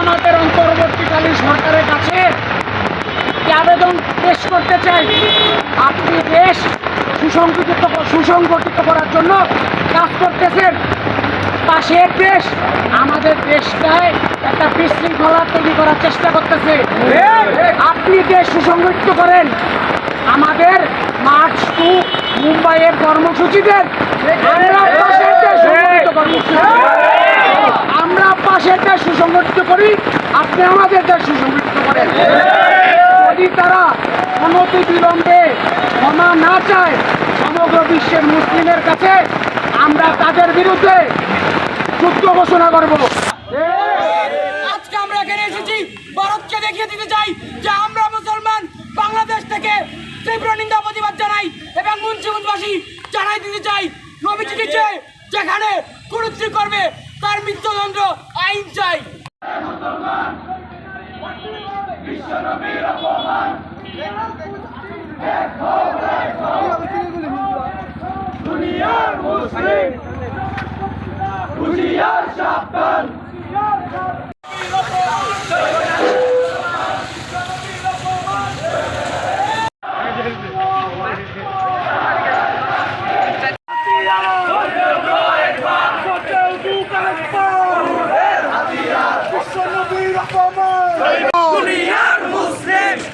জামাতের অন্তর্বর্তীকালীন সরকারের কাছে আবেদন পেশ করতে চাই। আপনি দেশ সুসংগঠিত সুসংগঠিত করার জন্য কাজ করতেছেন। পাশের দেশ, আমাদের দেশটায় একটা বিশৃঙ্খলা তৈরি করার চেষ্টা করতেছে। আপনি দেশ সুসংগঠিত করেন, আমাদের মার্চ টু মুম্বাইয়ের কর্মসূচিদের কর্মসূচি। পাশের দেশ সুসংগঠিত করি, আপনি আমাদের দেশ সুসংগঠিত করেন। যদি তারা অনতি বিলম্বে ক্ষমা না চায় সমগ্র বিশ্বের মুসলিমের কাছে, আমরা তাদের বিরুদ্ধে যুদ্ধ ঘোষণা করব। আজকে আমরা এসেছি, ভারতকে দেখিয়ে দিতে চাই যে আমরা মুসলমান, বাংলাদেশ থেকে জানাই জানাই দিতে চাই। যেখানে কুরুত্রি করবে তার মৃত্যুদণ্ড আইন চাই।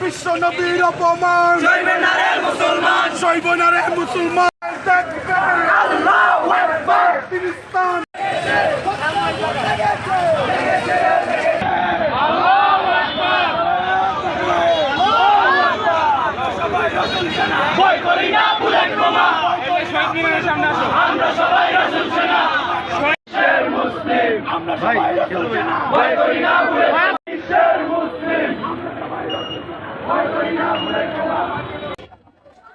বিশ্ব নবীর অপমান। মুসলমান। শৈব নারে মুসলমান। ফিলিস্তান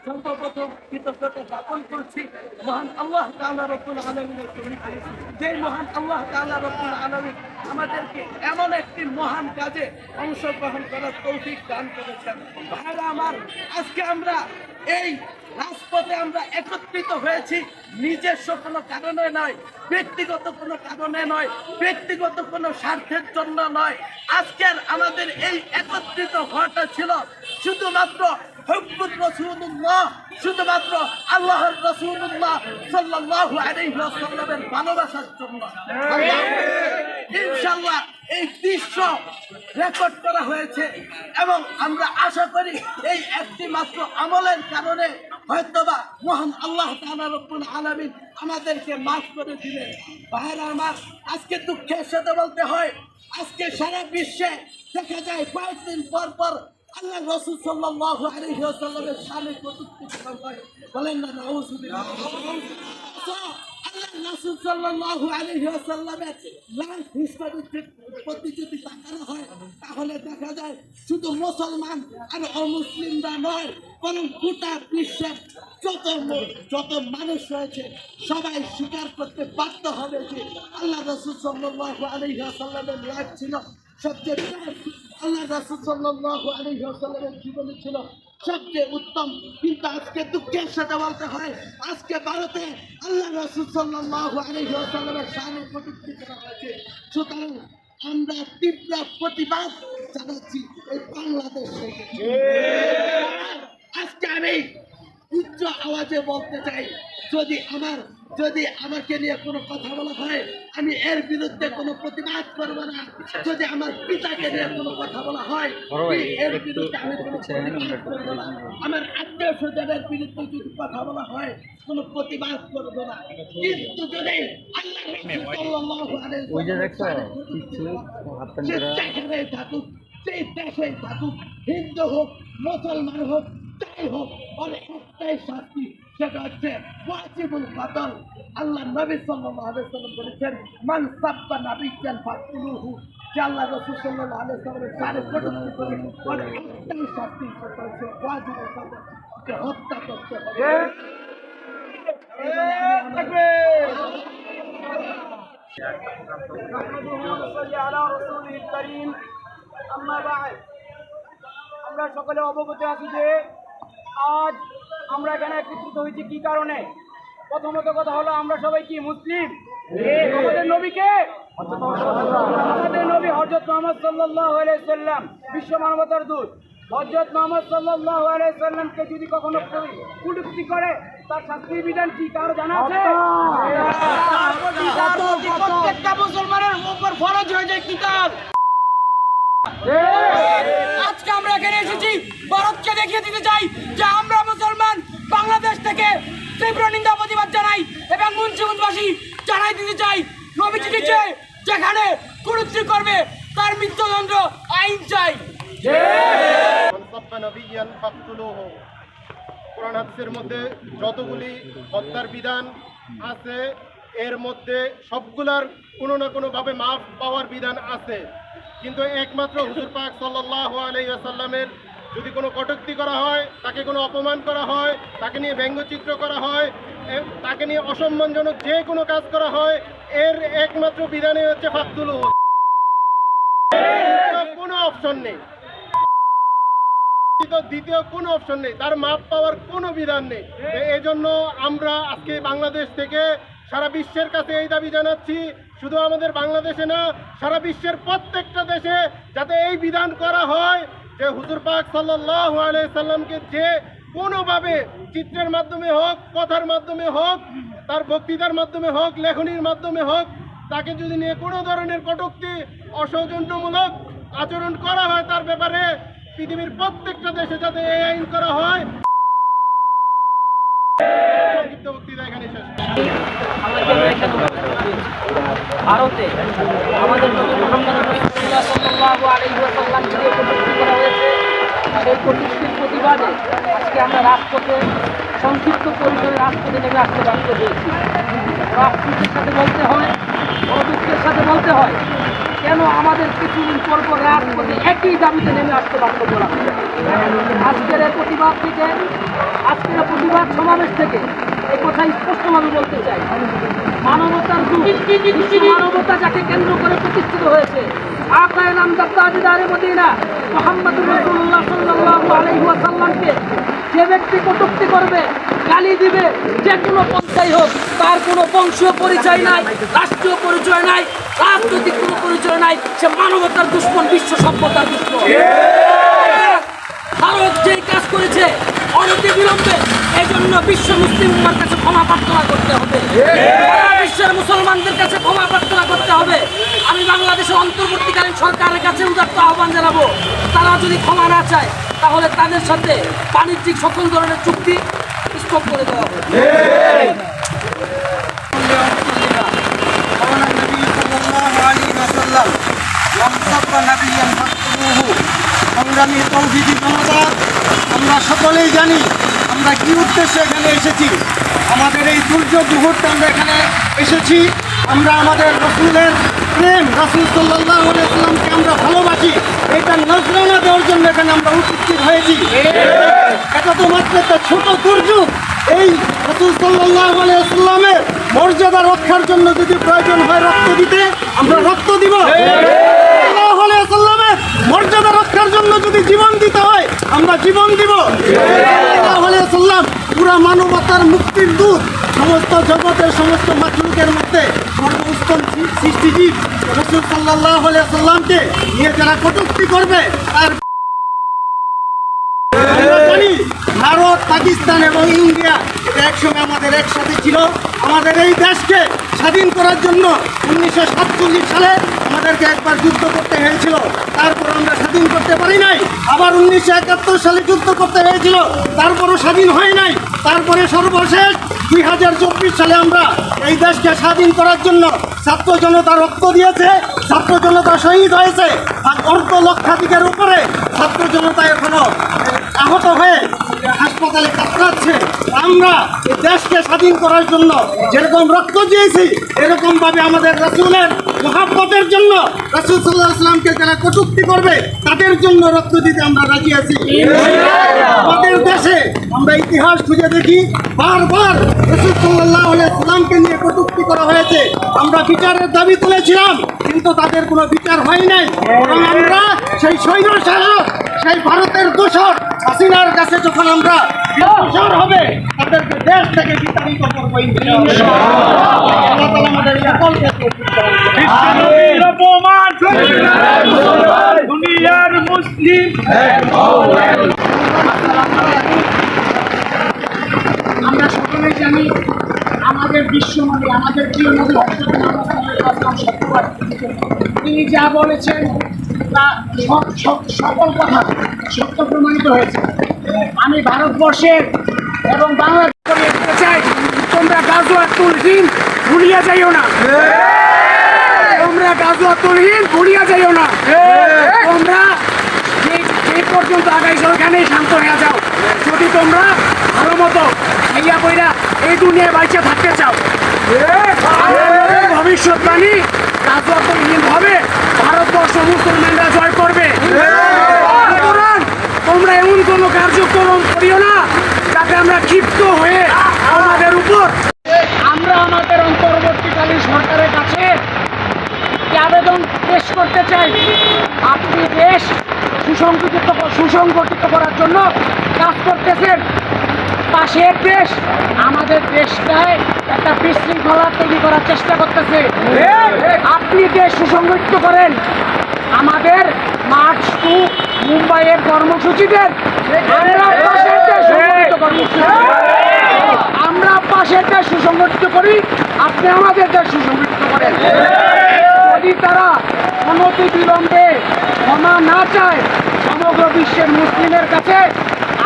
সর্বপ্রথম কৃতজ্ঞতা জ্ঞাপন করছি। মহান আল্লাহ তাআলা রব্বুল আলামিনের যে মহান আল্লাহ তাআলা রব্বুল আমাদেরকে এমন একটি মহান কাজে অংশগ্রহণ করার তৌফিক দান করেছেন। ভাইরা আমার, আজকে আমরা এই রাজপথে আমরা একত্রিত হয়েছি। নিজস্ব কোনো কারণে নয়, ব্যক্তিগত কোনো কারণে নয়, ব্যক্তিগত কোনো স্বার্থের জন্য নয়। আজকের আমাদের এই একত্রিত হওয়াটা ছিল শুধুমাত্র রসুল্লাহ শুধুমাত্র আল্লাহর রসুল্লাহ সাল্লাল্লাহু আলাইহি ওয়াসাল্লামের ভালোবাসার জন্য। ইনশাআল্লাহ এই দৃশ্য রেকর্ড করা হয়েছে এবং আমরা আশা করি এই একটি মাত্র আমলের কারণে হয়তোবা মহান আল্লাহ তাআলা রব্বুল আলামিন আমাদেরকে মাফ করে দিলেন ভাইরা আমার আজকে দুঃখের সাথে বলতে হয় আজকে সারা বিশ্বে দেখা যায় কয়েকদিন পর পর আল্লাহ রসুল সাল্লাল্লাহু আলাইহি ওয়াসাল্লামের বলেন। না তো আল্লাহ সাল্লাল্লাহু আলাইহি ওয়াসাল্লামের যদি তাকানো হয়, তাহলে দেখা যায় শুধু মুসলমান আর অমুসলিমরা নয়, বরং গোটা বিশ্বের যত যত মানুষ রয়েছে, সবাই স্বীকার করতে বাধ্য হবে যে আল্লাহ রসুল সাল্লাল্লাহু আলাইহি ওয়াসাল্লামের লাইফ ছিল সবচেয়ে আল্লাহ রাসূল সাল্লাল্লাহু আলাইহি ওয়াসাল্লামের জীবনী ছিল সবচেয়ে উত্তম। কিন্তু আজকে দুঃখের সাথে বলতে হয়, আজকে ভারতে আল্লাহ রাসূল সাল্লাল্লাহু আলাইহি ওয়াসাল্লামের শানে কটূক্তি করা হয়েছে। সুতরাং আমরা তীব্র প্রতিবাদ জানাচ্ছি এই বাংলাদেশ থেকে। আজকে আমি উচ্চ আওয়াজে বলতে চাই, যদি আমার যদি আমাকে নিয়ে কোনো কথা বলা হয় আমি এর বিরুদ্ধে কোনো প্রতিবাদ করব না। যদি আমার পিতাকে নিয়ে কোনো কথা বলা হয় এর বিরুদ্ধে আমি কোনো প্রতিবাদ করব না। আমার আত্মীয় স্বজনের বিরুদ্ধে যদি কথা বলা হয় কোনো প্রতিবাদ করব না। কিন্তু যদি আল্লাহ থাকুক সেই দেশে থাকুক হিন্দু হোক মুসলমান হোক আমরা সকলে অবগত আছি যে আজ আমরা এখানে একত্রিত হয়েছি কি কারণে? প্রথমত কথা হলো আমরা সবাই কি মুসলিম? আমাদের নবীকে আমাদের নবী হজরত মোহাম্মদ সাল্লাহ সাল্লাম বিশ্ব মানবতার দূত। হজরত মোহাম্মদ সাল্লাহ সাল্লামকে যদি কখনো কুটুক্তি করে তার শাস্তির বিধান কি কারও জানা আছে? প্রত্যেকটা মুসলমানের উপর ফরজ হয়ে যায় কিতাব। আজকে আমরা এখানে এসেছি, ভারতকে দেখিয়ে দিতে চাই যে আমরা মুসলমান, বাংলাদেশ থেকে তীব্র নিন্দা প্রতিবাদ জানাই এবং মুন্সিগঞ্জবাসী জানাই দিতে চাই। নবীজি দিচ্ছে যেখানে কুরুত্রি করবে, তার মৃত্যুদণ্ড আইন চাই। কোরআন মধ্যে যতগুলি হত্যার বিধান আছে, এর মধ্যে সবগুলার কোনো না কোনোভাবে মাফ পাওয়ার বিধান আছে। কিন্তু একমাত্র হুজুর পাক সাল্লাল্লাহু আলাইহি ওয়াসাল্লামের যদি কোনো কটূক্তি করা হয়, তাকে কোনো অপমান করা হয়, তাকে নিয়ে ব্যঙ্গচিত্র করা হয় তাকে নিয়ে অসম্মানজনক যে কোনো কাজ করা হয়, এর একমাত্র বিধানে হচ্ছে ফাকতুলু কোনো অপশন নেই। দ্বিতীয় কোনো অপশন নেই, তার মাপ পাওয়ার কোনো বিধান নেই। এজন্য আমরা আজকে বাংলাদেশ থেকে সারা বিশ্বের কাছে এই দাবি জানাচ্ছি শুধু আমাদের বাংলাদেশে না, সারা বিশ্বের প্রত্যেকটা দেশে যাতে এই বিধান করা হয় যে হুজুর পাক সাল্লাহ সাল্লামকে যে কোনোভাবে চিত্রের মাধ্যমে হোক, কথার মাধ্যমে হোক, তার বক্তৃতার মাধ্যমে হোক, লেখনির মাধ্যমে হোক, তাকে যদি নিয়ে কোনো ধরনের কটুক্তি, অসৌজন্যমূলক আচরণ করা হয় তার ব্যাপারে পৃথিবীর প্রত্যেকটা দেশে যাতে এই আইন করা হয়। বক্তৃতা এখানে শেষ। ভারতে আমাদের করা সেই কটূক্তির প্রতিবাদে আজকে আমরা রাষ্ট্রকে, সংক্ষিপ্ত পরিসরে রাষ্ট্রকে নেমে আসতে বাধ্য হয়েছি। রাজনীতির সাথে বলতে হয় বড় সাথে বলতে হয়। কেন আমাদের কিছুদিন পর পর একই দাবিতে নেমে আসতে বাধ্য করা আজকের প্রতিবাদ থেকে, আজকের প্রতিবাদ সমাবেশ থেকে এই কথা স্পষ্টভাবে বলতে চাই। মানবতার মানবতা যাকে কেন্দ্র করে প্রতিষ্ঠিত হয়েছে মোহাম্মদ যে ব্যক্তি কটূক্তি করবে, গালি দিবে, যে কোনো পন্থাই হোক, তার কোনো বংশীয় পরিচয় নাই, রাষ্ট্রীয় পরিচয় নাই রাজনৈতিক কোনো পরিচয় নাই, সে মানবতার দুশ্মন, বিশ্ব সভ্যতার দুশ্মন। ভারত যে কাজ করেছে, অনতি বিলম্বে এই জন্য বিশ্ব মুসলিম উম্মার কাছে ক্ষমা প্রার্থনা করতে হবে। বিশ্বের মুসলমানদের কাছে ক্ষমা প্রার্থনা করতে হবে। আমি বাংলাদেশের অন্তর্বর্তীকালীন সরকারের কাছে উদাত্ত আহ্বান জানাব, তারা যদি ক্ষমা না চায়, তাহলে তাদের সাথে বাণিজ্যিক সকল ধরনের চুক্তি স্টপ করে দেওয়া হবে। আমরা সকলেই জানি, আমরা কি উদ্দেশ্যে এখানে এসেছি? আমাদের এই দুর্যোগ মুহূর্তে আমরা এখানে এসেছি। আমরা আমাদের রসুলের প্রেম, রসুল সাল্লাহ সাল্লামকে আমরা ভালোবাসি। এটা নজরানা দেওয়ার জন্য এখানে আমরা উপস্থিত হয়েছি। এটা তো মাত্র একটা ছোট দুর্যোগ, এই রসুল সাল্লাহ সাল্লামের মর্যাদা রক্ষার জন্য যদি প্রয়োজন হয় রক্ত দিতে, আমরা রক্ত দিব। সাল্লামের মর্যাদা রক্ষার জন্য যদি জীবন দিতে হয়, আমরা জীবন দিব। সাল্লাম পুরা মানবতার মুক্তির দূত। সমস্ত জগতের সমস্ত মাতৃকের মধ্যে সর্বোত্তম সৃষ্টিজীব রসুল সাল্লাহ সাল্লামকে নিয়ে যারা কটূক্তি করবে, তার ভারত, পাকিস্তান এবং ইন্ডিয়া এটা একসময় আমাদের একসাথে ছিল। আমাদের এই দেশকে স্বাধীন করার জন্য উনিশশো সাতচল্লিশ সালে আমাদেরকে একবার যুদ্ধ করতে হয়েছিল। তারপর আমরা স্বাধীন করতে পারি নাই। আবার উনিশশো একাত্তর সালে যুদ্ধ করতে হয়েছিল। তারপরও স্বাধীন হয় নাই। তারপরে সর্বশেষ দুই হাজার চব্বিশ সালে আমরা এই দেশকে স্বাধীন করার জন্য ছাত্র জনতা রক্ত দিয়েছে, ছাত্র জনতা শহীদ হয়েছে। আর অর্ধ লক্ষাধিকের উপরে ছাত্র জনতা এখনও আহত হয়ে হাসপাতালে কাতরাচ্ছে আমরা এই দেশকে স্বাধীন করার জন্য যেরকম রক্ত দিয়েছি এরকম ভাবে আমাদের রাসুলের মহাব্বতের জন্য রাসুল সাল্লাহ যারা কটুক্তি করবে, তাদের জন্য রক্ত দিতে আমরা রাজি আছি। আমাদের দেশে আমরা ইতিহাস খুঁজে দেখি, বারবার রসুল সাল্লাহ সাল্লামকে নিয়ে কটূক্তি করা হয়েছে। আমরা বিচারের দাবি তুলেছিলাম কিন্তু তাদের কোনো বিচার হয় নাই। এবং আমরা সেই সৈন্য শাসক সেই ভারতের দোষর হাসিনার কাছে যখন আমরা দোষর হবে তাদেরকে দেশ থেকে বিতাড়িত করব আল্লাহ তাআলা আমাদের সকলকে তৌফিক মুসলিম। আমরা সকলেই জানি আমাদের বিশ্বনবী আমাদের তিনি যা বলেছেন, তা সকল কথা সত্য প্রমাণিত হয়েছে। আমি ভারতবর্ষের এবং বাংলাদেশ চাই। তোমরা গাজওয়াতুল হিন্দ ভুলিয়া যাইও না। তোমরা গাজওয়াতুল হিন্দ ভুলিয়া যাইও না। তোমরা পর্যন্ত আগাইছো, ওখানেই শান্ত হয়ে যাও। যদি তোমরা ভালো মতো খাইয়া বইরা এই দুনিয়ায় বাইচে থাকতে চাও। ভবিষ্যৎবাণী হিন্দ হবে ভারতবর্ষ মুসলমানরা জয় করবে। তোমরা এমন কোনো কার্যক্রম করিও না যাতে আমরা ক্ষিপ্ত হয়ে আমাদের উপর আমরা আমাদের অন্তর্বর্তীকালীন সরকারের কাছে আবেদন পেশ করতে চাই। আপনি দেশ সুসংগঠিত সুসংগঠিত করার জন্য কাজ করতেছেন। পাশের দেশ আমাদের দেশটায় একটা বিশৃঙ্খলা তৈরি করার চেষ্টা করতেছে। আপনি দেশ সুসংগঠিত করেন, আমাদের মার্চ টু মুম্বাইয়ের কর্মসূচিদের, আমরা পাশের দেশ আমরা পাশের দেশ সুসংগঠিত করি, আপনি আমাদের দেশ সুসংগঠিত করেন। যদি তারা অনতি বিলম্বে ক্ষমা না চায়, সমগ্র বিশ্বের মুসলিমের কাছে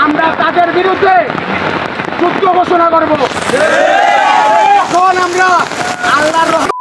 আমরা তাদের বিরুদ্ধে যুদ্ধ ঘোষণা করব তখন আমরা আল্লাহর